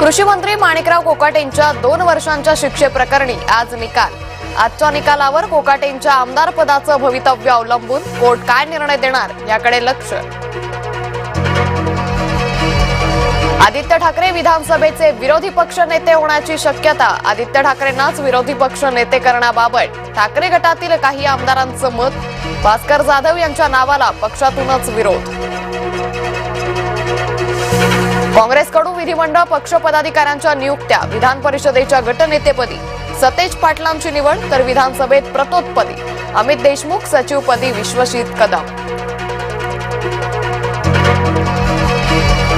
कृषी मंत्री माणिकराव कोकाटेंच्या दोन वर्षांच्या शिक्षेप्रकरणी आज निकाल. आजच्या निकालावर कोकाटेंच्या आमदार पदाचं भवितव्य अवलंबून कोर्ट काय निर्णय देणार याकडे लक्ष. आदित्य ठाकरे विधानसभेचे विरोधी पक्ष नेते होण्याची शक्यता आदित्य ठाकरेंनाच विरोधी पक्ष नेते करण्याबाबत ठाकरे गटातील काही आमदारांचं मत. भास्कर जाधव यांच्या नावाला पक्षातूनच विरोध. काँग्रेसकडून विधिमंडळ पक्ष पदाधिकाऱ्यांच्या नियुक्त्या विधान परिषदेच्या गटनेतेपदी. सतेज पाटलांची निवड तर विधानसभेत प्रतोदपदी अमित देशमुख सचिवपदी विश्वजित कदम.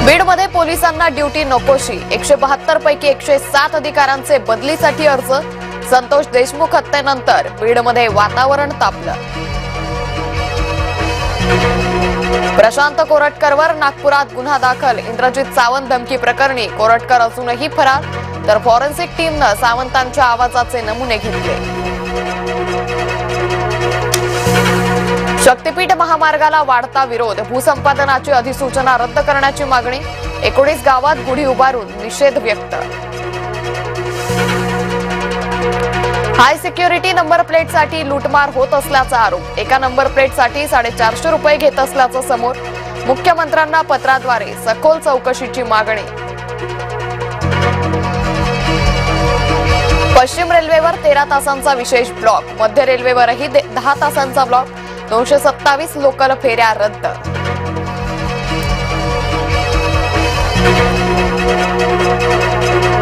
बीडमध्ये पोलिसांना ड्युटी नकोशी. एकशे बहात्तर पैकी एकशे सात अधिकाऱ्यांचे बदलीसाठी अर्ज. संतोष देशमुख हत्येनंतर बीडमध्ये वातावरण तापलं. प्रशांत कोरटकरवर नागपुरात गुन्हा दाखल. इंद्रजित सावंत धमकी प्रकरणी कोरटकर अजूनही फरार. तर फॉरेन्सिक टीमनं सावंतांच्या आवाजाचे नमुने घेतले. शक्तीपीठ महामार्गाला वाढता विरोध भूसंपादनाची अधिसूचना रद्द करण्याची मागणी. एकोणीस गावात गुढी उभारून निषेध व्यक्त. हाय सिक्युरिटी नंबर प्लेटसाठी लूटमार होत असल्याचा आरोप. एका नंबर प्लेटसाठी साडेचारशे रुपये घेत असल्याचं समोर मुख्यमंत्र्यांना पत्राद्वारे सखोल चौकशीची मागणी. पश्चिम रेल्वेवर तेरा तासांचा विशेष ब्लॉक. मध्य रेल्वेवरही दहा तासांचा ब्लॉक. दोनशे सत्तावीस लोकल फेऱ्या रद्द.